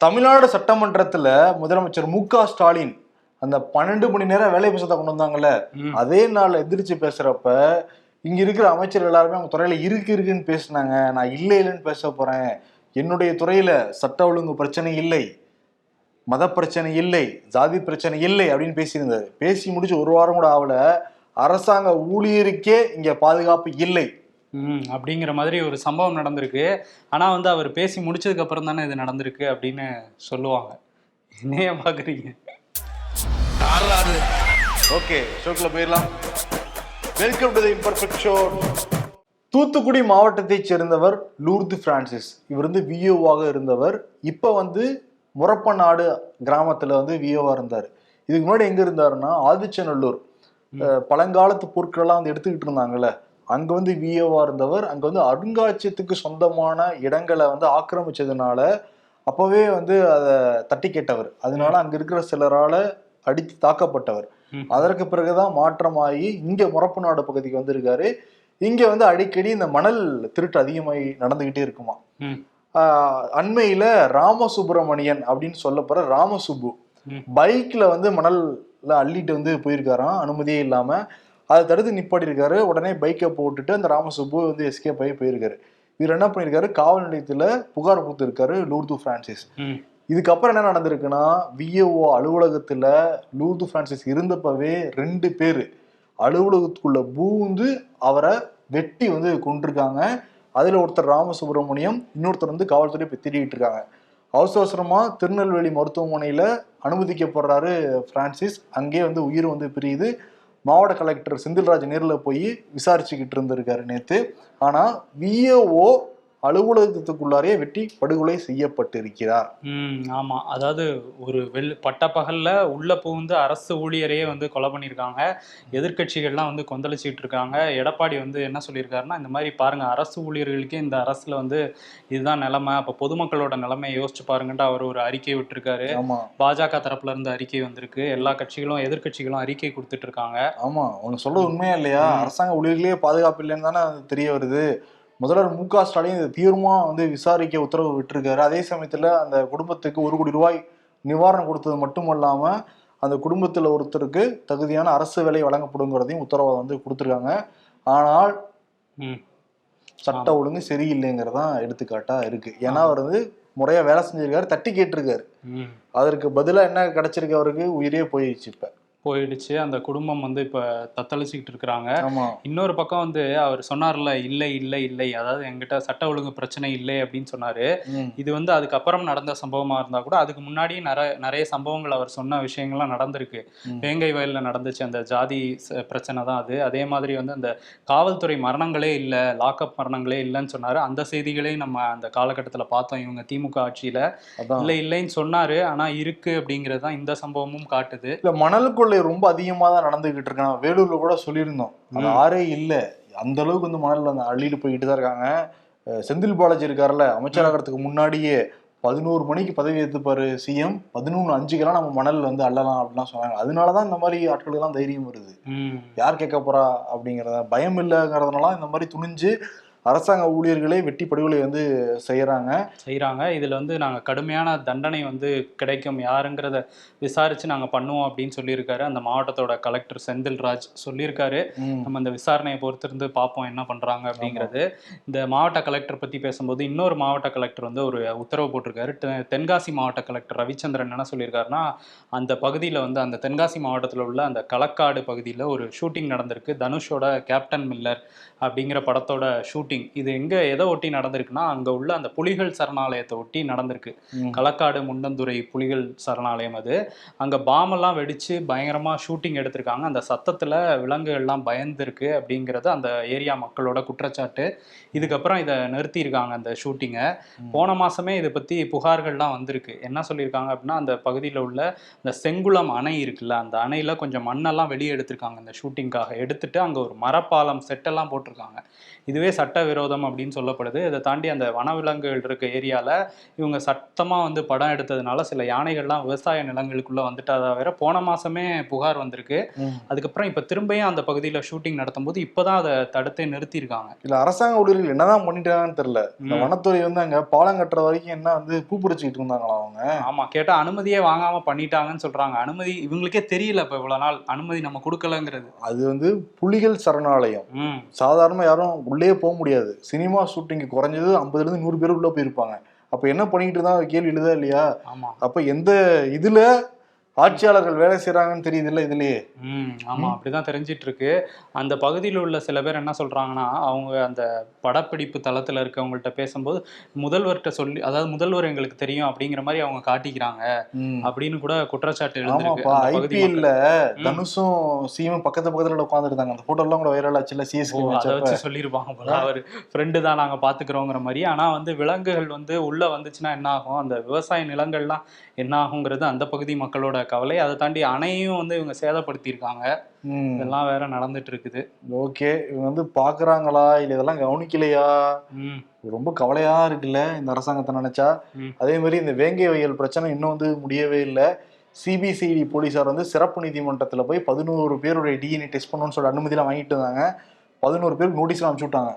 தமிழ்நாடு சட்டமன்றத்துல முதலமைச்சர் மு க ஸ்டாலின் அந்த பன்னெண்டு மணி நேரம் வேலை பேசத்தை கொண்டு வந்தாங்கல்ல. அதே நாள் எதிர்த்து பேசுறப்ப இங்க இருக்கிற அமைச்சர் எல்லாருமே அவங்க துறையில இருக்கு இருக்குன்னு பேசுனாங்க. நான் இல்லை இல்லைன்னு பேச போறேன். என்னுடைய துறையில சட்ட ஒழுங்கு பிரச்சனை இல்லை. மத பிரச்சனை இல்லை. ஜாதி பிரச்சனை இல்லை அப்படின்னு பேசியிருந்தாரு. பேசி முடிச்சு ஒரு வாரம் கூட ஆகல. அரசாங்க ஊழியருக்கே இங்க பாதுகாப்பு இல்லை. அப்படிங்கிற மாதிரி ஒரு சம்பவம் நடந்திருக்கு. ஆனா வந்து அவர் பேசி முடிச்சதுக்கு அப்புறம் தானே இது நடந்திருக்கு அப்படின்னு சொல்லுவாங்க. என்னைய பாக்குறீங்க? ஓகே ஷோக்குள்ள போயிடலாம். Welcome to the imperfect show Thoothukudi மாவட்டத்தைச் சேர்ந்தவர் லூர்து பிரான்சிஸ். இவர் வந்து விஓவாக இருந்தவர். இப்போ வந்து முரப்பநாடு கிராமத்துல வந்து விஓவா இருந்தார். இதுக்கு முன்னாடி எங்க இருந்தாருன்னா ஆதிச்சநல்லூர். பழங்காலத்து பொருட்களெல்லாம் வந்து எடுத்துக்கிட்டு இருந்தாங்கல்ல. அங்க வந்து விஓவா இருந்தவர். அங்க வந்து அருங்காட்சியத்துக்கு சொந்தமான இடங்களை வந்து ஆக்கிரமிச்சதுனால அப்பவே வந்து அதை தட்டி கேட்டவர். அதனால அங்க இருக்கிற சிலரால அடித்து தாக்கப்பட்டவர். அதற்கு பிறகுதான் மாற்றமாகி இங்க முறப்பு நாடு பகுதிக்கு வந்திருக்காரு. இங்க வந்து அடிக்கடி இந்த மணல் திருட்டு அதிகமாகி நடந்துகிட்டே இருக்குமா. அண்மையில ராமசுப்பிரமணியன் அப்படின்னு சொல்லப்படுற ராமசுப்பு. பைக்ல வந்து மணல்ல அள்ளிட்டு வந்து போயிருக்காராம். அனுமதியே இல்லாம அதை தடுத்து நிப்பாட்டி இருக்காரு உடனே பைக்கை போட்டுட்டு அந்த ராமசுப்பு வந்து எஸ்கேப் ஆகி போயிருக்காரு. இவர் என்ன பண்ணியிருக்காரு? காவல் நிலையத்துல புகார் கொடுத்திருக்காரு லூர்து பிரான்சிஸ். இதுக்கப்புறம் என்ன நடந்திருக்குன்னா விஏஓ அலுவலகத்துல லூர்து பிரான்சிஸ் இருந்தப்பவே ரெண்டு பேர். அலுவலகத்துக்குள்ள பூந்து அவரை வெட்டி வந்து கொண்டிருக்காங்க அதுல ஒருத்தர் ராமசுப்ரமணியம் இன்னொருத்தர் வந்து காவல்துறை இப்போ தேடிட்டு இருக்காங்க. அவசர அவசரமா திருநெல்வேலி மருத்துவமனையில அனுமதிக்கப்படுறாரு பிரான்சிஸ். அங்கேயே வந்து உயிர் வந்து பிரியுது. மாவட்ட கலெக்டர் செந்தில்ராஜ் நேரில் போய் விசாரிச்சுக்கிட்டு இருந்திருக்காரு நேற்று ஆனால் விஏஓ அலுவலகத்துக்குள்ளாரே வெட்டி படுகொலை செய்யப்பட்டிருக்கிறார். ஆமா. அதாவது ஒரு வெள் பட்டப்பகல்ல உள்ள புகுந்து அரசு ஊழியரையே வந்து கொலை பண்ணியிருக்காங்க. எதிர்க்கட்சிகள்லாம் வந்து கொந்தளிச்சிட்டு இருக்காங்க எடப்பாடி வந்து என்ன சொல்லியிருக்காருன்னா இந்த மாதிரி பாருங்க அரசு ஊழியர்களுக்கே இந்த அரசுல வந்து இதுதான் நிலைமை. அப்ப பொதுமக்களோட நிலைமையை யோசிச்சு பாருங்கன்ட்டு அவர் ஒரு அறிக்கை விட்டிருக்காரு. பாஜக தரப்புல இருந்து அறிக்கை வந்திருக்கு. எல்லா கட்சிகளும் எதிர்க்கட்சிகளும் அறிக்கை கொடுத்துட்டு இருக்காங்க ஆமா. உனக்கு சொல்றது உண்மையா இல்லையா? அரசாங்க ஊழியர்களே பாதுகாப்பு இல்லைன்னு தானே அது தெரிய வருது. முதல்வர் மு க ஸ்டாலின் இதை தீவிரமா வந்து விசாரிக்க உத்தரவு விட்டிருக்காரு. அதே சமயத்துல அந்த குடும்பத்துக்கு ஒரு கோடி ரூபாய் நிவாரணம் கொடுத்தது மட்டுமல்லாம அந்த குடும்பத்துல ஒருத்தருக்கு தகுதியான அரசு வேலை வழங்கப்படுங்கிறதையும் உத்தரவாதம் வந்து கொடுத்துருக்காங்க. ஆனால் சட்ட ஒழுங்கு சரியில்லைங்கிறதான் எடுத்துக்காட்டா இருக்கு. ஏன்னா அவர் வந்து முறையா வேலை செஞ்சிருக்காரு தட்டி கேட்டிருக்காரு. அதற்கு பதிலா என்ன கிடைச்சிருக்கு அவருக்கு? உயிரே போயிடுச்சு இப்ப. போயிடுச்சு. அந்த குடும்பம் வந்து இப்ப தத்தளிச்சுக்கிட்டு இருக்கிறாங்க. இன்னொரு பக்கம் வந்து அவர் சொன்னார்ல இல்லை இல்லை இல்லை. அதாவது என்கிட்ட சட்ட ஒழுங்கு பிரச்சனை இல்லை அப்படின்னு சொன்னாரு. இது வந்து அதுக்கப்புறம் நடந்த சம்பவமா இருந்தா கூட அதுக்கு முன்னாடி நிறைய நிறைய சம்பவங்கள் அவர் சொன்ன விஷயங்கள்லாம் நடந்திருக்கு. வேங்கை வயல்ல நடந்துச்சு அந்த ஜாதி பிரச்சனை தான் அது. அதே மாதிரி வந்து அந்த காவல்துறை மரணங்களே இல்லை லாக்அப் மரணங்களே இல்லைன்னு சொன்னாரு. அந்த செய்திகளையும் நம்ம அந்த காலகட்டத்துல பார்த்தோம். இவங்க திமுக ஆட்சியில இல்லை இல்லைன்னு சொன்னாரு. ஆனா இருக்கு அப்படிங்கிறது தான் இந்த சம்பவமும் காட்டுது. இல்ல மணல் கொள்ளை ரொம்ப அதிகமா தான் நடந்துகிட்டு இருக்கு. நம்ம வேலூர்ல கூட சொல்லியிருந்தோம். அது. ஆறே இல்ல. அந்த அளவுக்கு வந்து மணல் அந்த அள்ளிட்டு போய்கிட்டு தான் இருக்காங்க. செந்தில் பாலாஜி இருக்காருல்ல அமைச்சராகிறதுக்கு முன்னாடியே பதினோரு மணிக்கு பதவி ஏற்றுப்பாரு சிஎம். பதினொன்று அஞ்சுக்கெல்லாம் நம்ம மணல் வந்து அள்ளலாம் அப்படிலாம் சொன்னாங்க. அதனாலதான் இந்த மாதிரி ஆட்களுக்கெல்லாம் தைரியம் வருது. யார் கேட்க போறா அப்படிங்கிறத? பயம் இல்லைங்கிறதுனால இந்த மாதிரி துணிஞ்சு அரசாங்க ஊழியர்களே வெட்டி படுகொலை வந்து செய்யறாங்க. செய்கிறாங்க இதில் வந்து நாங்கள் கடுமையான தண்டனை வந்து கிடைக்கும். யாருங்கிறத விசாரித்து நாங்கள் பண்ணுவோம் அப்படின்னு சொல்லியிருக்காரு. அந்த மாவட்டத்தோட கலெக்டர் செந்தில்ராஜ் சொல்லியிருக்காரு. ம். நம்ம இந்த விசாரணையை பொறுத்திருந்து பார்ப்போம் என்ன பண்ணுறாங்க அப்படிங்கிறது. இந்த மாவட்ட கலெக்டர் பற்றி பேசும்போது இன்னொரு மாவட்ட கலெக்டர் வந்து ஒரு உத்தரவு போட்டிருக்காரு. தென்காசி மாவட்ட கலெக்டர் ரவிச்சந்திரன் என்ன சொல்லியிருக்காருன்னா அந்த பகுதியில் வந்து அந்த தென்காசி மாவட்டத்தில் உள்ள அந்த களக்காடு பகுதியில் ஒரு ஷூட்டிங் நடந்திருக்கு. தனுஷோட கேப்டன் மில்லர் அப்படிங்கிற படத்தோட ஷூட்டிங். இது எங்கே எதை ஒட்டி நடந்திருக்குன்னா அங்கே உள்ள அந்த புலிகள் சரணாலயத்தை ஒட்டி நடந்திருக்கு. களக்காடு முண்டந்துறை புலிகள் சரணாலயம் அது. அங்கே பாமெல்லாம் வெடிச்சு பயங்கரமாக ஷூட்டிங் எடுத்திருக்காங்க. அந்த சத்தத்தில் விலங்குகள்லாம் பயந்துருக்கு அப்படிங்கிறது அந்த ஏரியா மக்களோட குற்றச்சாட்டு. இதுக்கப்புறம் இதை நிறுத்தியிருக்காங்க அந்த ஷூட்டிங்கை. போன மாதமே இதை பற்றி புகார்கள்லாம் வந்திருக்கு. என்ன சொல்லியிருக்காங்க அப்படின்னா அந்த பகுதியில் உள்ள இந்த செங்குளம் அணை இருக்குல்ல அந்த அணையில் கொஞ்சம் மண்ணெல்லாம் வெளியே எடுத்திருக்காங்க இந்த ஷூட்டிங்காக. எடுத்துட்டு அங்கே ஒரு மரப்பாலம் செட்டெல்லாம் போட்டிருக்காங்க. இதுவே சட்ட விரோதம் அப்படின்னு சொல்லப்படுது. இதை தாண்டி அந்த வனவிலங்குகள் இருக்க ஏரியால இவங்க சத்தமா வந்து படம் எடுத்ததுனால சில யானைகள்லாம் விவசாய நிலங்களுக்குள்ள வந்துட்டதா வேற போன மாசமே புகார் வந்திருக்கு. அதுக்கப்புறம் இப்ப திரும்பியும் அந்த பகுதியில ஷூட்டிங் நடத்தும் போது இப்பதான் அதை தடுத்து நிறுத்தியிருக்காங்க. இல்ல அரசாங்க ஊழியர்கள் என்னதான் பண்ணிட்டாங்கன்னு தெரியல. இந்த. வனத்துறை வந்து அங்க பாலம் கட்டுற வரைக்கும் என்ன வந்து பூ பறிச்சுக்கிட்டு இருந்தாங்களா அவங்க? ஆமா கேட்டா அனுமதியே வாங்காம பண்ணிட்டாங்கன்னு சொல்றாங்க. அனுமதி இவங்களுக்கே தெரியல இப்ப இவ்வளவு நாள். அனுமதி நம்ம கொடுக்கலங்கிறது. அது வந்து புலிகள் சரணாலயம். ம். சாதாரண யாரும் உள்ளே போக முடியாது. சினிமா ஷூட்டிங் குறைஞ்சது ஐம்பதுல இருந்து நூறு பேர் உள்ள போயிருப்பாங்க. அப்ப என்ன பண்ணிட்டு இருந்தா? கேள்வி எழுதா இல்லையா? அப்ப எந்த இதுல ஆட்சியாளர்கள் வேலை செய்யறாங்கன்னு தெரியுது இல்ல இதுலயே. ம் ஆமா அப்படிதான் தெரிஞ்சிட்டு இருக்கு அந்த பகுதியில் உள்ள சில பேர் என்ன சொல்றாங்கன்னா அவங்க அந்த படப்பிடிப்பு தளத்துல இருக்கவங்கள்ட்ட பேசும்போது முதல்வர்கிட்ட சொல்லி அதாவது முதல்வர் எங்களுக்கு தெரியும் அப்படிங்கிற மாதிரி அவங்க காட்டிக்கிறாங்க. அப்படின்னு கூட குற்றச்சாட்டு ஆமாப்பா ஐபிஎல்ல. தனுஷும் சீமும் பக்கத்து பக்கத்துல உட்காந்துருந்தாங்க அந்த போட்டோ எல்லாம் கூட வைரல் ஆச்சுல சிஎஸ்கே அதை வச்சு சொல்லியிருப்பாங்க போல. அவர் ஃப்ரெண்டு தான் நாங்க பாத்துக்கிறோங்கிற மாதிரி. ஆனா வந்து விலங்குகள் வந்து உள்ள வந்துச்சுன்னா என்ன ஆகும்? அந்த விவசாய நிலங்கள்லாம் என்ன ஆகுங்கிறது அந்த பகுதி மக்களோட கவலை. அதை தாண்டி அணையும் வந்து இவங்க சேதப்படுத்தியிருக்காங்க. இதெல்லாம் வேற நடந்துட்டு இருக்குது ஓகே. இவங்க வந்து பாக்குறாங்களா? இல்ல இதெல்லாம் கவனிக்கலையா? ரொம்ப கவலையா இருக்குல்ல இந்த அரசாங்கத்தை நினைச்சா. அதே மாதிரி இந்த வேங்கை வயல் பிரச்சனை இன்னும் வந்து முடியவே இல்லை. சிபிசிஐடி போலீசார் வந்து சிறப்பு நீதிமன்றத்துல போய் பதினோரு பேருடைய டிஎன்ஏ டெஸ்ட் பண்ணணும்னு சொல்லி அனுமதிலாம் வாங்கிட்டு இருந்தாங்க. பதினோரு பேருக்கு நோட்டீஸ்லாம் அனுப்பிச்சு விட்டாங்க.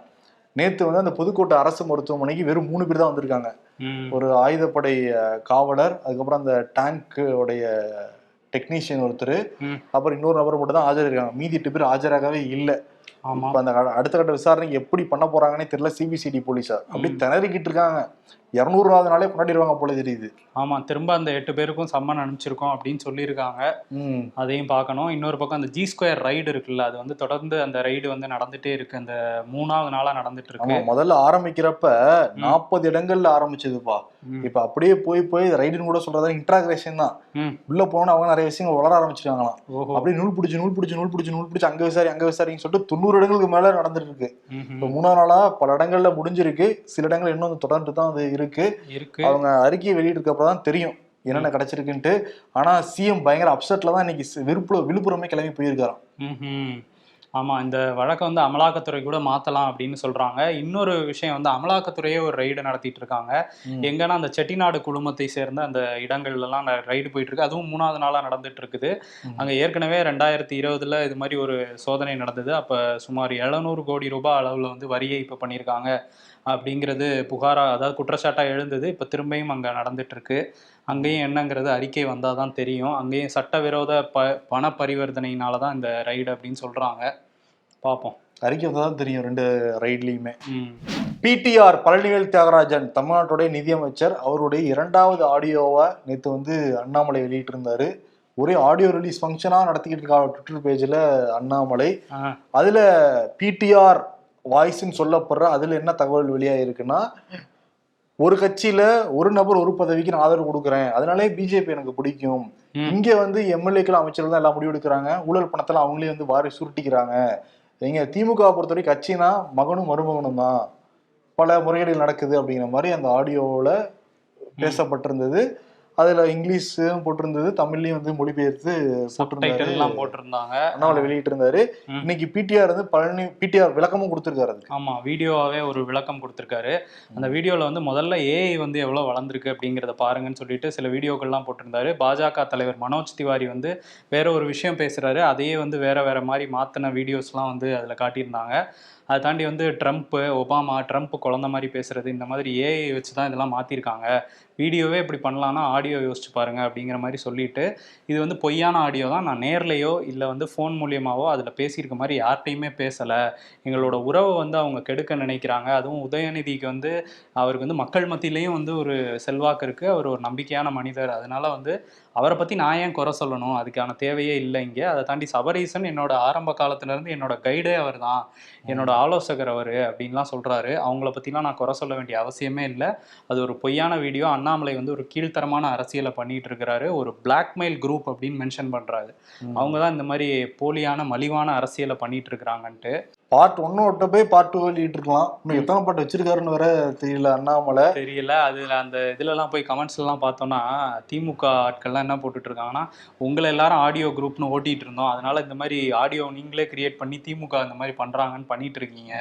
நேத்து வந்து அந்த புதுக்கோட்டை அரசு மருத்துவமனைக்கு வெறும் மூணு பேர் தான் வந்திருக்காங்க. ஒரு ஆயுதப்படை காவலர் அதுக்கப்புறம் அந்த டேங்க் உடைய டெக்னீஷியன் ஒருத்தர். அப்புறம் இன்னொரு நபர் மட்டும் தான் ஆஜரிருக்காங்க மீதி எட்டு பேர் ஆஜராகவே இல்லை. ஆமா. இப்ப அந்த அடுத்த கட்ட விசாரணைக்கு எப்படி பண்ண போறாங்கன்னே தெரியல. சிபிசிடி போலீஸார். அப்படி. திணறிக்கிட்டு இருக்காங்க. இருநூறுவாவது நாளே கொண்டாடிடுவாங்க போல தெரியுது. ஆமா திரும்ப அந்த எட்டு பேருக்கும் சம்மன் அனுப்பிச்சிருக்கோம் அப்படின்னு சொல்லியிருக்காங்க. அதையும் பார்க்கணும். இன்னொரு பக்கம் அந்த ஜி ஸ்கொயர் ரைடு இருக்குல்ல அது வந்து தொடர்ந்து அந்த ரைடு வந்து நடந்துட்டே இருக்கு. அந்த மூணாவது நாளா நடந்துட்டு இருக்கு. முதல்ல ஆரம்பிக்கிறப்ப நாற்பது இடங்கள்ல ஆரம்பிச்சதுப்பா. இப்ப அப்படியே போய் போய் ரைடுன்னு கூட சொல்றதா இன்ட்ராகிரேஷன் தான். உள்ள போனோன்னு அவங்க நிறைய விஷயங்கள் வளர ஆரம்பிச்சிருக்காங்களாம் அப்படியே நூல் பிடிச்சி நூல் பிடிச்சி நூல் பிடிச்சி நூல் பிடிச்சி அங்க விசாரி அங்க விசாரின்னு சொல்லிட்டு தொண்ணூறு இடங்களுக்கு மேல நடந்துட்டு இருக்கு. மூணாவது நாளா பல இடங்கள்ல முடிஞ்சிருக்கு. சில இடங்கள் இன்னும் தொடர்ந்து தான் அது இருக்கு. அவங்க அறிக்கையை வெளியிட்டிருக்கப்ப தான் தெரியும் என்னென்ன கிடைச்சிருக்குன்ட்டு. ஆனா சிஎம் பயங்கர அப்செட்ல தான் இன்னைக்கு விழுப்புரம் விழுப்புரமே கிளம்பி போயிருக்காராம். ம்ஹும். ஆமா இந்த வழக்கை வந்து அமலாக்கத்துறை கூட மாத்தலாம் அப்படின்னு சொல்றாங்க. இன்னொரு விஷயம் வந்து அமலாக்கத்துறையே ஒரு ரைடு நடத்திட்டு இருக்காங்க. எங்கன்னா அந்த செட்டிநாடு குழுமத்தை சேர்ந்த அந்த இடங்கள்ல எல்லாம் ரைடு போயிட்டு இருக்கு. அதுவும் மூணாவது நாளா நடந்துட்டு இருக்குது. அங்க ஏற்கனவே ரெண்டாயிரத்தி இருபதுல இது மாதிரி ஒரு சோதனை நடந்தது. அப்ப சுமார் எழுநூறு கோடி ரூபாய் அளவுல வந்து வரி ஏய்ப்பு பண்ணியிருக்காங்க. அப்படிங்கிறது புகாரா அதாவது குற்றச்சாட்டா எழுந்தது. இப்ப திரும்பியும் அங்க நடந்துட்டு இருக்கு. அங்கேயும் என்னங்கிறது அறிக்கை வந்தால் தான் தெரியும். அங்கேயும் சட்டவிரோத ப பண பரிவர்த்தனையினால தான் இந்த ரைடு அப்படின்னு சொல்றாங்க. பார்ப்போம் அறிக்கை தான் தெரியும் ரெண்டு ரைட்லயுமே பிடிஆர் பழனிவேல் தியாகராஜன் தமிழ்நாட்டுடைய நிதியமைச்சர் அவருடைய இரண்டாவது ஆடியோவை நேற்று வந்து அண்ணாமலை வெளியிட்டு இருந்தாரு ஒரே ஆடியோ ரிலீஸ் ஃபங்க்ஷனாக நடத்திக்கிட்டு இருக்காங்க ட்விட்டர் பேஜில் அண்ணாமலை. அதில் பிடிஆர் வாய்ஸ்ன்னு சொல்லப்படுற அதில் என்ன தகவல் வெளியாகிருக்குன்னா ஒரு கட்சியில ஒரு நபர் ஒரு பதவிக்கு நான் ஆதரவு கொடுக்குறேன். அதனாலே பிஜேபி எனக்கு பிடிக்கும். இங்க வந்து எம்எல்ஏக்கள் அமைச்சர்கள் தான் எல்லாம் முடிவு எடுக்கிறாங்க. ஊழல் பணத்தெல்லாம் அவங்களே வந்து வாரி சுருட்டிக்கிறாங்க. இங்க திமுக பொறுத்தவரை கட்சினா மகனும் மருமகனும் தான். பல முறைகேடுகள் நடக்குது அப்படிங்கிற மாதிரி அந்த ஆடியோவில் பேசப்பட்டிருந்தது. அதுல இங்கிலீஷும் போட்டிருந்தது தமிழ்லயும் வந்து மொழிபெயர்த்து எல்லாம் போட்டிருந்தாங்க. அண்ணாமலை வெளியிட்டு இருந்தாரு. இன்னைக்கு பிடிஆர் வந்து பழனி பிடிஆர் விளக்கமும் கொடுத்திருக்காரு அதுக்கு. ஆமா வீடியோவாவே ஒரு விளக்கம் கொடுத்துருக்காரு. அந்த வீடியோல வந்து முதல்ல ஏஐ வந்து எவ்வளவு வளர்ந்துருக்கு அப்படிங்கிறத பாருங்கன்னு சொல்லிட்டு சில வீடியோக்கள்லாம் போட்டிருந்தாரு. பாஜக தலைவர் மனோஜ் திவாரி வந்து வேற ஒரு விஷயம் பேசுறாரு. அதையே வந்து வேற வேற மாதிரி மாத்தின வீடியோஸ்லாம் வந்து அதுல காட்டியிருந்தாங்க. அதை தாண்டி வந்து ட்ரம்ப் ஒபாமா ட்ரம்ப் குழந்த மாதிரி பேசுறது இந்த மாதிரி ஏஐ வச்சு தான் இதெல்லாம் மாத்திருக்காங்க. வீடியோவே இப்படி பண்ணலாம்னா ஆடியோ யோசிச்சு பாருங்க அப்படிங்கிற மாதிரி சொல்லிட்டு இது வந்து பொய்யான ஆடியோ தான். நான் நேர்லையோ இல்லை வந்து ஃபோன் மூலியமாவோ அதில் பேசியிருக்க மாதிரி யார்கிட்டையுமே பேசலை. எங்களோட உறவை வந்து அவங்க கெடுக்க நினைக்கிறாங்க. அதுவும் உதயநிதிக்கு வந்து அவருக்கு வந்து மக்கள் மத்தியிலையும் வந்து ஒரு செல்வாக்கு இருக்கு. அவர் ஒரு நம்பிக்கையான மனிதர். அதனால வந்து அவரை பத்தி நான் ஏன் குறை சொல்லணும்? அதுக்கான தேவையே இல்லை இங்கே. அதை தாண்டி சபரீசன் என்னோட ஆரம்ப காலத்துல இருந்து என்னோட கைடே அவர் தான் என்னோட ஆலோசகர் அவர் அப்படின்லாம் சொல்றாரு. அவங்கள பத்திலாம் நான் குறை சொல்ல வேண்டிய அவசியமே இல்லை. அது ஒரு பொய்யான வீடியோ அண்ணாமலை வந்து ஒரு கீழ்த்தரமான அரசியலை பண்ணிட்டு இருக்கிறாரு ஒரு பிளாக்மெயில் குரூப் அப்படின்னு மென்ஷன் பண்றாரு. அவங்க தான் இந்த மாதிரி போலியான மலிவான அரசியலை பண்ணிட்டு இருக்கிறாங்கன்ட்டு பார்ட் ஒன்னு விட்ட போய் பார்ட் டூ வெளியிட்டு இருக்கலாம். இன்னும் எத்தனை பாட்டு வச்சிருக்காருன்னு வேற தெரியல அண்ணாமலை. தெரியல. அதுல அந்த இதுல எல்லாம் போய் கமெண்ட்ஸ் எல்லாம் பார்த்தோம்னா திமுக ஆட்கள்லாம் என்ன போட்டுட்டு இருக்காங்கன்னா உங்களை எல்லாரும் ஆடியோ குரூப்னு ஓட்டிட்டு இருந்தோம். அதனால இந்த மாதிரி ஆடியோ நீங்களே கிரியேட் பண்ணி திமுக இந்த மாதிரி பண்றாங்கன்னு பண்ணிட்டு இருக்கீங்க.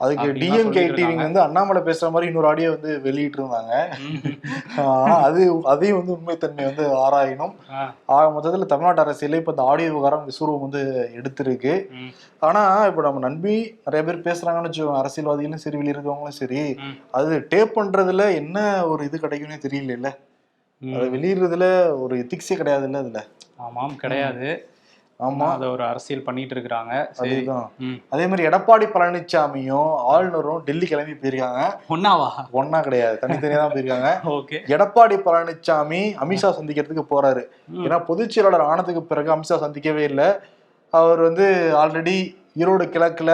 அதுக்கு டிஎம்கே டிவிங்க வந்து அண்ணாமலை பேசுற மாதிரி இன்னொரு ஆடியோ வந்து வெளியிட்டு இருந்தாங்க. ஆனா அது அதையும் வந்து உண்மைத்தன்மை வந்து ஆராயணும். ஆக மொத்தத்துல தமிழ்நாட்டு அரசியல இப்ப இந்த ஆடியோ விவகாரம் விஸ்வரூபம் வந்து எடுத்திருக்கு. ஆனா இப்ப நம்ம நம்பி நிறைய பேர் பேசுறாங்கன்னு வச்சுக்கோங்க. அரசியல்வாதிகளும் சரி வெளிய இருக்கவங்களும் சரி அது டேப் பண்றதுல என்ன ஒரு இது கிடைக்கும்னே தெரியல. அதை வெளியிடுறதுல ஒரு எத்திக்ஸே கிடையாதுல்ல அதுல. ஆமாம் கிடையாது. ஆமா. அதை ஒரு அரசியல் பண்ணிட்டு இருக்கிறாங்க. சரி. அதுதான். ம். அதே மாதிரி எடப்பாடி பழனிசாமியும் ஆளுநரும் டெல்லி கிளம்பி போயிருக்காங்க. ஒன்னாவா? ஒன்னா கிடையாது. தனித்தனியா தான் போயிருக்காங்க. ஓகே. எடப்பாடி பழனிசாமி அமித்ஷா சந்திக்கிறதுக்கு போறாரு. ஏன்னா பொதுச் செயலாளர் ஆனதுக்கு பிறகு அமித்ஷா சந்திக்கவே இல்லை. அவர் வந்து ஆல்ரெடி ஈரோடு கிழக்குல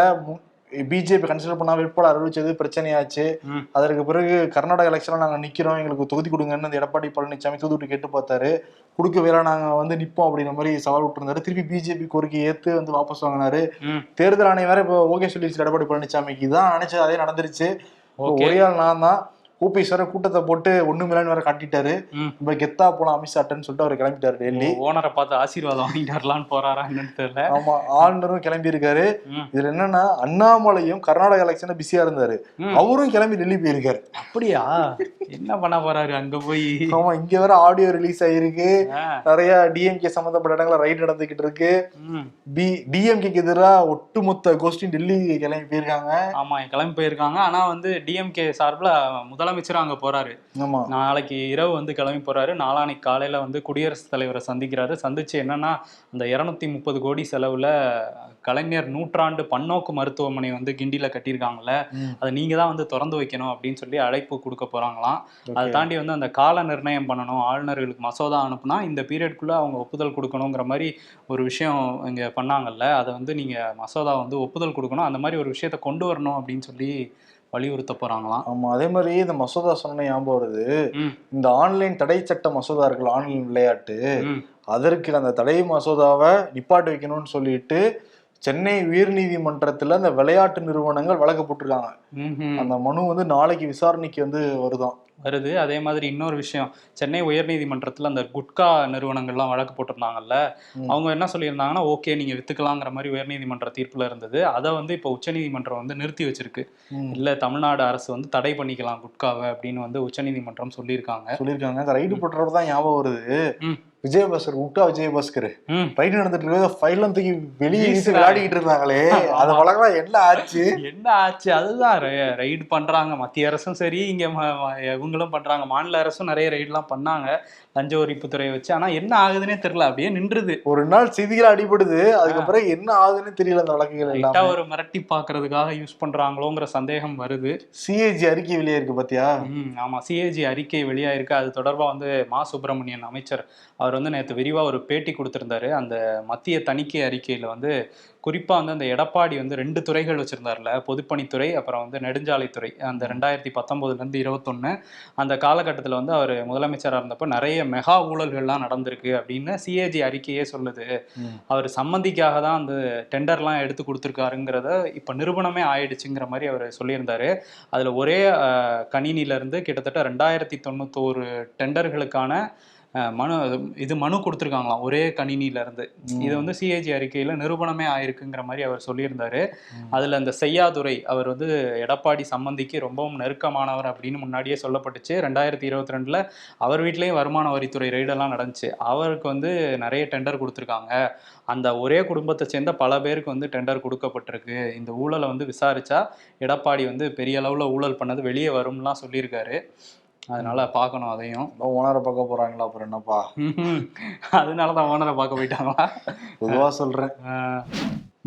பிஜேபி கன்சிடர் பண்ணா வேட்பாளர் அறிவிச்சது பிரச்சனையாச்சு. அதற்கு பிறகு கர்நாடக எலெக்ஷன்ல நாங்க நிக்கிறோம். எங்களுக்கு தொகுதி கொடுங்கன்னு அந்த எடப்பாடி பழனிசாமி தூதுட்டு கேட்டு பார்த்தாரு. கொடுக்கவே நாங்க வந்து நிப்போம் அப்படிங்கிற மாதிரி சவால் விட்டுருந்தாரு. திருப்பி பிஜேபி கோரிக்கை ஏத்து வந்து வாபஸ் வாங்கினாரு. தேர்தல் ஆணையம் வேற இப்போ ஓகே சொல்லிடுச்சு எடப்பாடி பழனிசாமிக்கு இதான் நினைச்சது அதே நடந்துருச்சு. ஒரே ஆள் நான் தான். ஓபிஎஸ் வேற கூட்டத்தை போட்டு ஒண்ணு மில்லன்னு வேற காட்டிட்டாரு. ம். இப்ப கெத்தா போலாம் அமித்ஷாட்டன்னு சொல்லிட்டு அவர் கிளம்பிட்டாரு டெல்லி. ஓனரை பார்த்து ஆசீர்வாதம் வாங்கிட்டு வரலான்னு போறாரா என்னன்னு தெரியல. ஆமா ஆளுநரும் கிளம்பி இருக்காரு. இதுல என்னன்னா அண்ணாமலையும் கர்நாடக எலெக்ஷன்ல பிஸியா இருந்தாரு. அவரும் கிளம்பி டெல்லி போயிருக்காரு. அப்படியா? என்ன பண்ண போறாரு அங்க போய்? ஆமா இங்க வேற ஆடியோ ரிலீஸ் ஆயிருக்கு. நிறைய டிஎம்கே சம்பந்தப்பட்ட இடங்கள ரைட் நடந்துகிட்டு இருக்கு. பி டிஎம்கேக்கு எதிராக ஒட்டுமொத்த கோஷ்டியும் டெல்லி கிளம்பி போயிருக்காங்க. ஆமா கிளம்பி போயிருக்காங்க. ஆனா வந்து டிஎம்கே சார்பில் முதலமைச்சர் அங்க போறாரு. நாளைக்கு இரவு வந்து கிளம்பி போறாரு. நாளானைக்கு காலையில வந்து குடியரசுத் தலைவரை சந்திக்கிறாரு. சந்திச்சு என்னன்னா அந்த இருநூத்தி முப்பது கோடி செலவுல கலைஞர் நூற்றாண்டு பன்னோக்கு மருத்துவமனை வந்து கிண்டில கட்டியிருக்காங்கல்ல. அதை நீங்க தான் வந்து திறந்து வைக்கணும் அப்படின்னு சொல்லி அழைப்பு கொடுக்க போறாங்களாம். அதை. தாண்டி வந்து அந்த கால நிர்ணயம் பண்ணணும் ஆளுநர்களுக்கு மசோதா அனுப்புனா இந்த பீரியட்குள்ள அவங்க ஒப்புதல் கொடுக்கணுங்கிற மாதிரி ஒரு விஷயம் இங்க பண்ணாங்கல்ல அதை வந்து நீங்க மசோதா வந்து ஒப்புதல் கொடுக்கணும். அந்த மாதிரி ஒரு விஷயத்த கொண்டு வரணும் அப்படின்னு சொல்லி வலியுறுத்த போறாங்களாம். ஆமா அதே மாதிரி இந்த மசோதா சொன்ன ஞாபகம் வருது. இந்த ஆன்லைன் தடை சட்ட மசோதா இருக்குல்ல ஆன்லைன் விளையாட்டு. அதற்கு அந்த தடை மசோதாவை நிப்பாட்டி வைக்கணும்னு சொல்லிட்டு சென்னை உயர்நீதிமன்றத்துல அந்த விளையாட்டு நிறுவனங்கள் வழக்கு போட்டிருக்காங்க. அந்த மனு வந்து நாளைக்கு விசாரணைக்கு வந்து வருதாம். வருது. அதே மாதிரி இன்னொரு விஷயம். சென்னை உயர்நீதிமன்றத்தில் அந்த குட்கா நிறுவனங்கள்லாம் வழக்கு போட்டிருந்தாங்கல்ல. அவங்க என்ன சொல்லியிருந்தாங்கன்னா ஓகே நீங்கள் வித்துக்கலாங்கிற மாதிரி உயர்நீதிமன்ற தீர்ப்பில் இருந்தது. அதை வந்து இப்போ உச்சநீதிமன்றம் வந்து நிறுத்தி வச்சிருக்கு. இல்லை தமிழ்நாடு அரசு வந்து தடை பண்ணிக்கலாம் குட்காவை அப்படின்னு வந்து உச்சநீதிமன்றம் சொல்லியிருக்காங்க. சொல்லியிருக்காங்க. அந்த ரைடு போட்டுறப்ப தான் ஞாபகம் வருது. விஜயபாஸ்கர் விட்டா விஜயபாஸ்கர். ரைடு நடந்துட்டு இருக்க ஃபைல்லாம் தூக்கி வெளியே வீசி. விளையாடிக்கிட்டு இருந்தாங்களே. அது வழக்கெல்லாம் என்ன ஆச்சு? என்ன ஆச்சு? அதுதான் ரைடு பண்றாங்க. மத்திய அரசும் சரி இங்க இவங்களும் பண்றாங்க. மாநில அரசும் நிறைய ரைடுலாம் பண்ணாங்க. லஞ்ச ஒழிப்புத்துறையை வச்சு. ஆனா என்ன ஆகுதுன்னே தெரியல. அப்படியே நின்றுது. ஒரு நாள் செய்திகள் அடிபடுது. அதுக்கப்புறம் என்ன ஆகுதுன்னு தெரியல அந்த வழக்குகள் எல்லாம். ஒரு மிரட்டி பாக்குறதுக்காக யூஸ் பண்றாங்களோங்கிற சந்தேகம் வருது. சிஏஜி அறிக்கை வெளியே இருக்கு பாத்தியா? ஆமா. சிஏஜி அறிக்கை வெளியாயிருக்கு. அது தொடர்பா வந்து மா சுப்பிரமணியன் அமைச்சர். அவர் வந்து நேற்று விரிவா ஒரு பேட்டி கொடுத்திருந்தாரு. அந்த மத்திய தணிக்கை அறிக்கையில வந்து குறிப்பா வந்து அந்த எடப்பாடி வந்து ரெண்டு துறைகள் வச்சிருந்தார்ல பொதுப்பணித்துறை அப்புறம் வந்து நெடுஞ்சாலைத்துறை. அந்த ரெண்டாயிரத்தி பத்தொன்பதுல இருந்து இருபத்தொன்னு அந்த காலகட்டத்தில் வந்து அவர் முதலமைச்சராக இருந்தப்போ நிறைய மெகா ஊழல்கள்லாம் நடந்திருக்கு அப்படின்னு சிஏஜி அறிக்கையே சொல்லுது. அவர் சம்மந்திக்காக தான் அந்த டெண்டர்லாம் எடுத்து கொடுத்துருக்காருங்கிறத இப்போ நிரூபணமே ஆயிடுச்சுங்கிற மாதிரி அவர் சொல்லியிருந்தாரு. அதில் ஒரே அஹ், கணினியில இருந்து கிட்டத்தட்ட ரெண்டாயிரத்தி தொண்ணூத்தோரு டெண்டர்களுக்கான மனு இது மனு கொடுத்துருக்காங்களாம். ஒரே கணினியில இருந்து இது வந்து சிஏஜி அறிக்கையில நிரூபணமே ஆயிருக்குங்கிற மாதிரி அவர் சொல்லியிருந்தாரு. அதுல அந்த செய்யாதுரை அவர் வந்து எடப்பாடி சம்பந்திக்கு ரொம்பவும் நெருக்கமானவர் அப்படின்னு முன்னாடியே சொல்லப்பட்டுச்சு. ரெண்டாயிரத்தி இருபத்தி ரெண்டுல அவர் வீட்லயும் வருமான வரித்துறை ரெய்டெல்லாம் நடந்துச்சு. அவருக்கு வந்து நிறைய டெண்டர் கொடுத்துருக்காங்க. அந்த ஒரே குடும்பத்தை சேர்ந்த பல பேருக்கு வந்து டெண்டர் கொடுக்கப்பட்டிருக்கு. இந்த ஊழலை வந்து விசாரிச்சா எடப்பாடி வந்து பெரிய அளவுல ஊழல் பண்ணது வெளியே வரும்லாம் சொல்லியிருக்காரு. அதனால பார்க்கணும் அதையும். ஓனரை பார்க்க போறாங்களா அப்புறம் என்னப்பா? அதனாலதான் ஓனரை பார்க்க போயிட்டாங்களா? பொதுவா சொல்றேன்.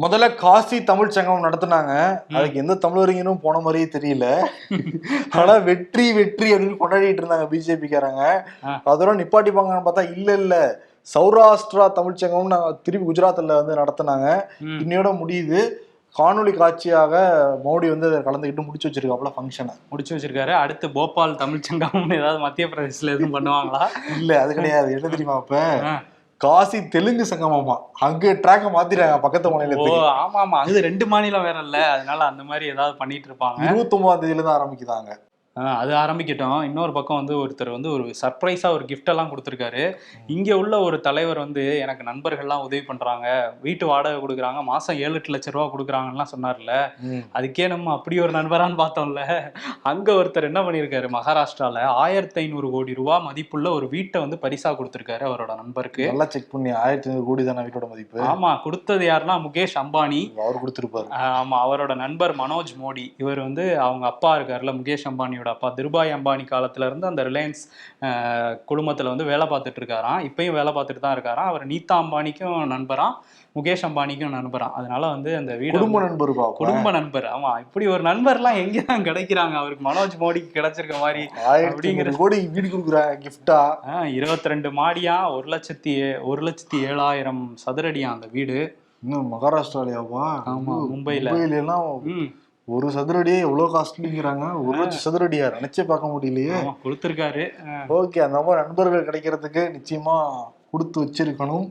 முதல்ல காசி தமிழ் சங்கம் நடத்துனாங்க. அதுக்கு எந்த தமிழறிஞரும் போன மாதிரியே தெரியல. ஆனா வெற்றி வெற்றி அப்படின்னு கொண்டாடிட்டு இருந்தாங்க பிஜேபிக்காரங்க. அதோட நிப்பாட்டிப்பாங்கன்னு பார்த்தா இல்ல இல்ல. சௌராஷ்டிரா தமிழ் சங்கம்னு நான் திருப்பி குஜராத்ல வந்து நடத்துனாங்க. இன்னையோட முடியுது. காணொளி காட்சியாக மோடி வந்து அதை கலந்துக்கிட்டு முடிச்சு வச்சிருக்காப்புல ஃபங்க்ஷனை முடிச்சு வச்சிருக்காரு. அடுத்து போபால் தமிழ்ச்சங்கம்னு ஏதாவது மத்திய பிரதேசத்துல எதுவும் பண்ணுவாங்களா? இல்ல அது கிடையாது. என்ன தெரியுமா இப்ப. காசி தெலுங்கு சங்கமாமா. அங்க ட்ராக்க மாத்திட்டாங்க பக்கத்து ஓ மாநிலத்துக்கு. ஆமா ஆமா அது ரெண்டு மாநிலம் வேற இல்ல அதனால அந்த மாதிரி ஏதாவது பண்ணிட்டு இருப்பாங்க. இருபத்தி ஒன்பதாம் தேதியில தான் ஆரம்பிக்குதாங்க. ஆ, அது ஆரம்பிக்கட்டும். இன்னொரு பக்கம் வந்து ஒருத்தர் வந்து ஒரு சர்ப்ரைஸா ஒரு gift எல்லாம் கொடுத்துருக்காரு. இங்க உள்ள ஒரு தலைவர் வந்து எனக்கு நண்பர்கள்லாம் உதவி பண்றாங்க. வீட்டு வாடகை கொடுக்குறாங்க. மாசம் ஏழு எட்டு லட்ச ரூபா கொடுக்குறாங்கலாம் சொன்னார்ல. அதுக்கே நம்ம அப்படி ஒரு நண்பரான்னு பார்த்தோம்ல. அங்க ஒருத்தர் என்ன பண்ணியிருக்காரு? மகாராஷ்டிரால ஆயிரத்தி ஐநூறு கோடி ரூபா மதிப்புள்ள ஒரு வீட்டை வந்து பரிசா கொடுத்துருக்காரு அவரோட நண்பருக்கு. நல்லா செக் பண்ணி ஆயிரத்தி ஐநூறு கோடி தானே வீட்டோட மதிப்பு? ஆமா கொடுத்தது யாருன்னா முகேஷ் அம்பானி. அவர் கொடுத்துருப்பாரு. ஆஹ் ஆமா அவரோட நண்பர் மனோஜ் மோடி. இவர் வந்து அவங்க அப்பா இருக்காருல்ல முகேஷ் அம்பானியோட அப்பா திருபாய் அம்பானி காலத்துல இருந்து அந்த ரிலையன்ஸ் குழுமத்துல வந்து வேலை பார்த்துட்டு இருக்காராம். இப்பயும் வேலை பார்த்துட்டு தான் இருக்காராம். அவர் நீதா அம்பானிக்கும் நண்பராம். முகேஷ் அம்பானிக்கும் நண்பராம். அதனால வந்து அந்த வீடு குடும்ப நண்பர் குடும்ப நண்பர். ஆமா இப்படி ஒரு நண்பர்லாம் எங்கதான் கிடைக்கிறாங்க? அவருக்கு மனோஜ் மோடிக்கு கிடைச்சிருக்க மாதிரி அப்படிங்கிற- கோடி வீடு கொடுக்குறாங்க கிஃப்டா இருபத்தி ரெண்டு மாடியா ஒரு லட்சத்தி ஒரு லட்சத்தி ஏழாயிரம் சதுரடியா அந்த வீடு. இன்னும் மகாராஷ்டிராலயாவா? ஆமா, மும்பைல. மும்பைல எல்லாம் ஒரு சதுரடியே எவ்வளவு காஸ்ட்லிங்கிறாங்க? ஒரு லட்சம் சதுரடியா? நினைச்சே பார்க்க முடியலையே. கொடுத்துருக்காரு. ஓகே அந்த மாதிரி நண்பர்கள் கிடைக்கிறதுக்கு நிச்சயமா கொடுத்து வச்சிருக்கணும்.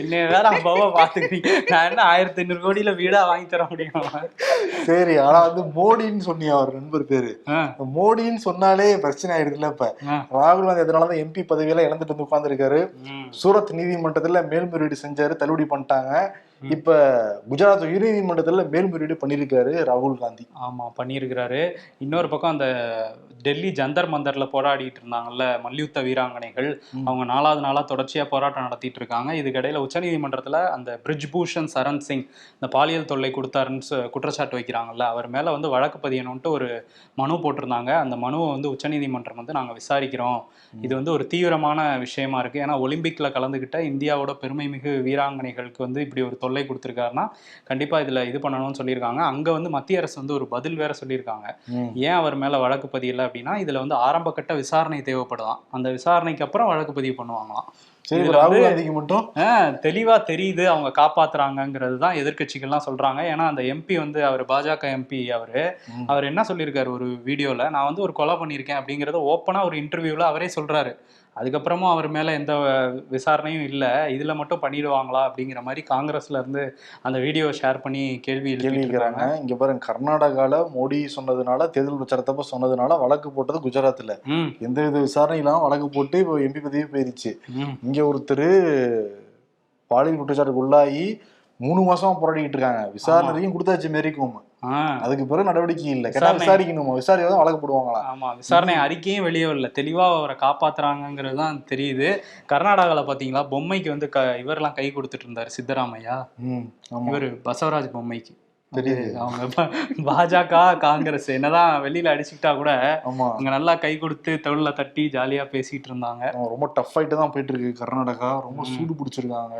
என்ன வேற அப்பாவா பாத்துக்கிறீங்க நான் என்ன ஆயிரத்தி ஐநூறு கோடியில வீடா வாங்கி தர முடியும்? சரி ஆனா வந்து மோடின்னு சொன்னியா அவர் நண்பர் பேரு? மோடின்னு சொன்னாலே பிரச்சனை ஆயிடுதுல்ல இப்ப. ராகுல் காந்தி அதனாலதான் எம்பி பதவியெல்லாம் இழந்துட்டு வந்து உட்கார்ந்துருக்காரு. சூரத் நீதிமன்றத்துல மேல்முறையீடு செஞ்சாரு தள்ளுபடி பண்ணிட்டாங்க. இப்ப குஜராத் உயர் நீதிமன்றத்துல மேல்முறையீடு பண்ணிருக்காரு ராகுல் காந்தி. ஆமா பண்ணியிருக்கிறாரு. இன்னொரு பக்கம் அந்த டெல்லி ஜந்தர் மந்தர்ல போராடிட்டு இருந்தாங்கல்ல மல்யுத்த வீராங்கனைகள். அவங்க நாலாவது நாளா தொடர்ச்சியா போராட்டம் நடத்திட்டு இருக்காங்க இதுக்கிடையில உச்சநீதிமன்றத்துல அந்த பிரிஜ்பூஷன் சரண் சிங் இந்த பாலியல் தொல்லை கொடுத்தாருன்னு குற்றச்சாட்டு வைக்கிறாங்கல்ல அவர் மேல வந்து வழக்கு பதியணும்ட்டு ஒரு மனு போட்டிருந்தாங்க. அந்த மனுவை வந்து உச்சநீதிமன்றம் வந்து நாங்க விசாரிக்கிறோம். இது வந்து ஒரு தீவிரமான விஷயமா இருக்கு. ஏன்னா ஒலிம்பிக்ல கலந்துக்கிட்ட இந்தியாவோட பெருமை மிகு வீராங்கனைகளுக்கு வந்து இப்படி ஒரு தொல்லை கொடுத்துருக்காருன்னா கண்டிப்பா இதுல இது பண்ணணும்னு சொல்லியிருக்காங்க. அங்க வந்து மத்திய அரசு வந்து ஒரு பதில் வேற சொல்லியிருக்காங்க. ஏன் அவர் மேல வழக்கு பதியல அப்படின்னா இதுல வந்து ஆரம்ப கட்ட விசாரணை தேவைப்படுதாம் அந்த விசாரணைக்கு அப்புறம் வழக்கு பதிவு பண்ணுவாங்களாம். மட்டும்? தெளிவா தெரியுது அவங்க காப்பாத்துறாங்கங்கிறது தான் எதிர்க்கட்சிகள்லாம் சொல்றாங்க. ஏன்னா அந்த எம்பி வந்து அவர் பாஜக எம்பி அவரு. அவர் என்ன சொல்லியிருக்காரு ஒரு வீடியோல? நான் வந்து ஒரு கொலை பண்ணியிருக்கேன் அப்படிங்கறத ஓப்பனா ஒரு இன்டர்வியூல அவரே சொல்றாரு. அதுக்கப்புறமும் அவர் மேல எந்த விசாரணையும் இல்ல. இதுல மட்டும் பண்ணிடுவாங்களா அப்படிங்கிற மாதிரி காங்கிரஸ்ல இருந்து அந்த வீடியோ ஷேர் பண்ணி கேள்வி இருக்காங்க. இங்க பாருங்க கர்நாடகால மோடி சொன்னதுனால தேர்தல் பிரச்சாரத்தப்ப சொன்னதுனால வழக்கு போட்டது குஜராத்ல. ம். எந்த வித விசாரணை இல்லாம வழக்கு போட்டு இப்போ எம்பி பதவி போயிருச்சு. இங்க ஒருத்தர் பாலியல் குற்றச்சாட்டுக்கு உள்ளாகி மூணு மாசமா போராடிட்டு இருக்காங்க. விசாரணையும் கொடுத்தாச்சு மேரிக்கும் ஆ அதுக்கு பிறகு நடவடிக்கை இல்லை. கேட்டா விசாரிக்கணுமா? விசாரிக்க தான் வழக்கு போடுவாங்களா ஆமா விசாரணை அறிக்கையும் வெளியே வரல. தெளிவா அவரை காப்பாத்துறாங்கங்கிறது தான் தெரியுது. கர்நாடகால பாத்தீங்களா? பொம்மைக்கு வந்து க இவரெல்லாம் கை கொடுத்துட்டு இருந்தாரு சித்தராமையா? இவரு பசவராஜ் பொம்மைக்கு. தெரியுது. அவங்க பாஜக காங்கிரஸ் என்னதான் வெளியில அடிச்சுக்கிட்டா கூட அங்க நல்லா கை கொடுத்து தோல்ல தட்டி ஜாலியா பேசிட்டு இருந்தாங்க. ரொம்ப டஃப் ஆயிட்டு தான் போயிட்டு இருக்கு கர்நாடகா. ரொம்ப சூடு பிடிச்சிருக்காங்க.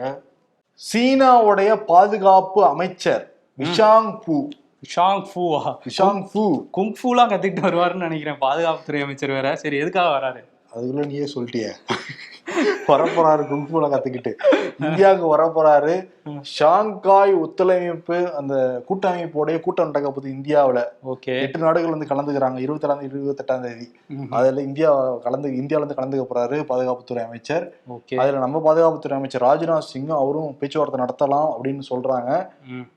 சீனாவுடைய பாதுகாப்பு அமைச்சர் விஷாங் பூ. ஷாங் ஃபூவா விஷாங் பூ குங்ஃபூலாம் கத்துக்கிட்டு வருவாருன்னு நினைக்கிறேன். பாதுகாப்புத்துறை அமைச்சர் வேற. சரி எதுக்காக வராரு? அதுக்குள்ள நீயே சொல்லிட்டிய. வரப்போறாரு குங்ஃபூல கத்துக்கிட்டு. இந்தியாவுக்கு வரப்போறாரு. ஷாங்காய் ஒத்துழைப்பு அந்த கூட்டமைப்போடைய கூட்டம் நடக்க போகுது இந்தியாவுல. ஓகே. எட்டு நாடுகள் வந்து கலந்துக்கிறாங்க. இருபத்தி ஏழாம் தேதி இருபத்தி எட்டாம் தேதி அதுல இந்தியா கலந்து இந்தியால இருந்து கலந்துக்க போறாரு பாதுகாப்புத்துறை அமைச்சர். ஓகே. அதுல நம்ம பாதுகாப்புத்துறை அமைச்சர் ராஜ்நாத் சிங்கும் அவரும் பேச்சுவார்த்தை நடத்தலாம் அப்படின்னு சொல்றாங்க.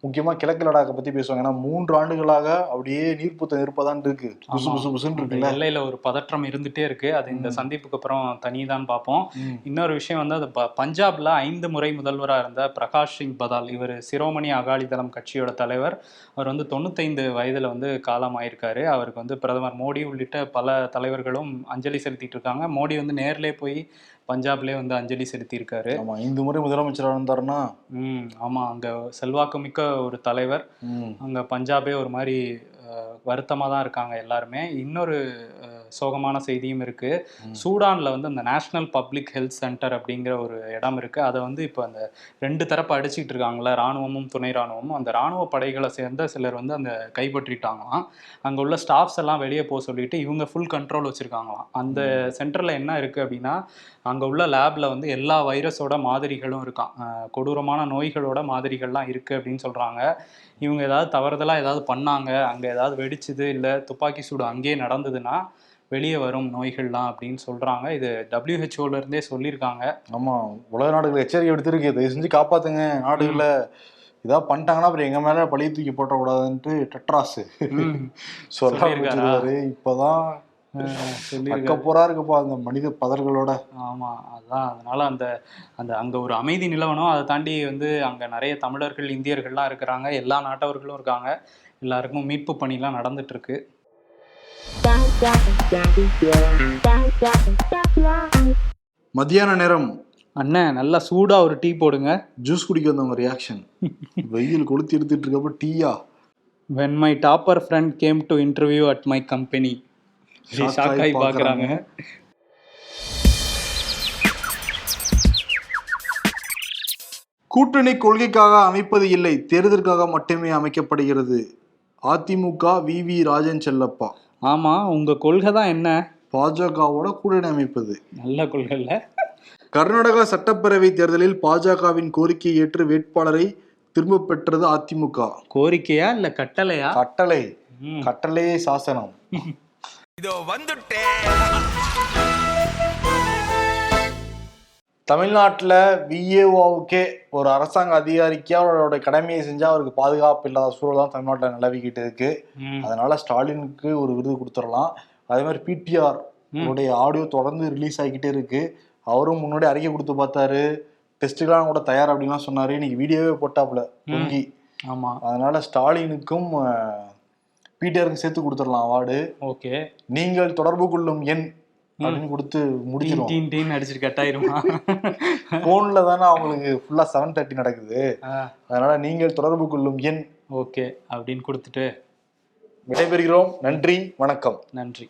முக்கியமா கிழக்கு லடாக்கை பத்தி பேசுவாங்க. ஏன்னா மூன்று ஆண்டுகளாக அப்படியே நீர்ப்புத்த நிற்பதான் இருக்கு. புசு புசு புசுன்னு இருக்குல்ல. எல்லையில ஒரு பதற்றம் இருந்துட்டே இருக்கு. அது இந்த. சந்திப்புக்கு அப்புறம் தனிதான் பார்ப்போம். ம். இன்னொரு விஷயம் வந்து அது பஞ்சாப்ல ஐந்து முறை முதல்வரா இருந்த பிரகாஷ் சிங் பதால் இவர் சிரோமணி அகாலிதளம் கட்சியோட தலைவர். அவர் வந்து தொண்ணூத்தைந்து வயதுல வந்து காலமாயிருக்காரு. அவருக்கு வந்து பிரதமர் மோடி உள்ளிட்ட பல தலைவர்களும் அஞ்சலி செலுத்திட்டு இருக்காங்க. மோடி வந்து நேர்லயே போய் பஞ்சாப்லயே வந்து அஞ்சலி செலுத்தியிருக்காரு. ஆமா இந்த முறை முதலமைச்சரா இருந்தாருன்னா. ம் ஆமா அங்க செல்வாக்குமிக்க ஒரு தலைவர். அங்கே பஞ்சாபே ஒரு மாதிரி வருத்தமாக தான் இருக்காங்க எல்லாருமே. இன்னொரு சோகமான செய்தியும் இருக்கு. ம். சூடான்ல வந்து அந்த நேஷனல் பப்ளிக் ஹெல்த் சென்டர் அப்படிங்கிற ஒரு இடம் இருக்கு. அதை வந்து இப்போ அந்த ரெண்டு தரப்பு அடிச்சுக்கிட்டு இருக்காங்களா ராணுவமும் துணை ராணுவமும். அந்த ராணுவ படைகளை சேர்ந்த சிலர் வந்து அந்த கைப்பற்றிட்டாங்களாம். அங்கே உள்ள ஸ்டாஃப்ஸ் எல்லாம் வெளியே போக சொல்லிட்டு இவங்க ஃபுல் கண்ட்ரோல் வச்சிருக்காங்களாம். அந்த சென்டரில் என்ன இருக்கு அப்படின்னா அங்கே உள்ள லேப்ல வந்து எல்லா வைரஸோட மாதிரிகளும் இருக்கான் கொடூரமான நோய்களோட மாதிரிகள்லாம் இருக்கு அப்படின்னு சொல்றாங்க. இவங்க ஏதாவது தவறுதலா ஏதாவது பண்ணாங்க அங்க ஏதாவது வெடிச்சுது இல்ல துப்பாக்கி சூடு அங்கேயே நடந்ததுன்னா வெளியே வரும் நோய்கள்லாம் அப்படின்னு சொல்றாங்க. இது WHO ல இருந்தே சொல்லியிருக்காங்க. ஆமா உலக நாடுகள் எச்சரிக்கை எடுத்திருக்கு தயவு செஞ்சு காப்பாத்துங்க. நாடுகளை இதா பண்ணிட்டாங்கன்னா அப்புறம் எங்க மேல பழிய தூக்கி போட்டக்கூடாதுன்ட்டு டெட்ராஸ். சொல்ல? ஆரம்பிச்சிருவாரு இப்பதான் அக்கப்போரா இருக்குப்பா அந்த மனித பதர்களோட. ஆமா அதான். அதனால அந்த அந்த அங்க ஒரு அமைதி நிலவணும். அதை தாண்டி வந்து அங்க நிறைய தமிழர்கள் இந்தியர்கள்லாம் இருக்கிறாங்க. எல்லா நாட்டவர்களும் இருக்காங்க. எல்லாருக்கும் மீட்பு பணிலாம் நடந்துட்டு இருக்கு மத்தியான நேரம். அண்ணன் நல்லா சூடா ஒரு டீ போடுங்க. ஜூஸ் குடிக்க வந்தவங்க ரியாக்ஷன் வெயில் கொளுத்தி எடுத்துட்டு இருக்கப்ப டீயா? When my topper friend came to interview at my company Shock shock ஆகி ஆகி பார்க்கறாங்க. பார்க்குறாங்க. கூட்டணி கொள்கைக்காக அமைப்பது இல்லை தேர்தலுக்காக மட்டுமே அமைக்கப்படுகிறது. அதிமுக வி. வி. ராஜன் செல்லப்பா. ஆமா உங்க கொள்கை தான் என்ன? பாஜகவோட கூட்டணி அமைப்பது. நல்ல கொள்கை இல்ல கர்நாடகா சட்டப்பேரவை தேர்தலில் பாஜகவின் கோரிக்கையை ஏற்று வேட்பாளரை திரும்ப பெற்றது அதிமுக. கோரிக்கையா இல்ல கட்டளையா? கட்டளை. கட்டளையே சாசனம். தமிழ்நாட்டில் விஏஓவுக்கே ஒரு அரசாங்க அதிகாரிக்கு அவரோட கடமையை செஞ்சா அவருக்கு பாதுகாப்பு இல்லாத சூழல் தான் தமிழ்நாட்டில் நிலவிக்கிட்டு இருக்கு. அதனால ஸ்டாலினுக்கு ஒரு விருது கொடுத்துடலாம். அதே மாதிரி பிடிஆர் உடைய ஆடியோ தொடர்ந்து ரிலீஸ் ஆகிக்கிட்டே இருக்கு. அவரும் முன்னாடி அறிக்கை கொடுத்து பார்த்தாரு. டெஸ்ட்டுக்கெல்லாம் கூட தயார் அப்படின்லாம் சொன்னாரு. இன்னைக்கு வீடியோவே போட்டாப்ல தொங்கி. ஆமா. அதனால ஸ்டாலினுக்கும் பிடிஆருக்கு சேர்த்து கொடுத்துடலாம் அவார்டு. ஓகே. நீங்கள் தொடர்பு கொள்ளும் எண் அப்படின்னு கொடுத்து முடிச்சிடும் டீன் டீன் அடிச்சிட்டு கட்டாயிருமா? போன்ல தானே அவங்களுக்கு ஃபுல்லா செவன் தேர்ட்டி நடக்குது. அதனால நீங்கள் தொடர்பு கொள்ளும் எண் ஓகே அப்படின்னு கொடுத்துட்டு விடைபெறுகிறோம். நன்றி வணக்கம். நன்றி.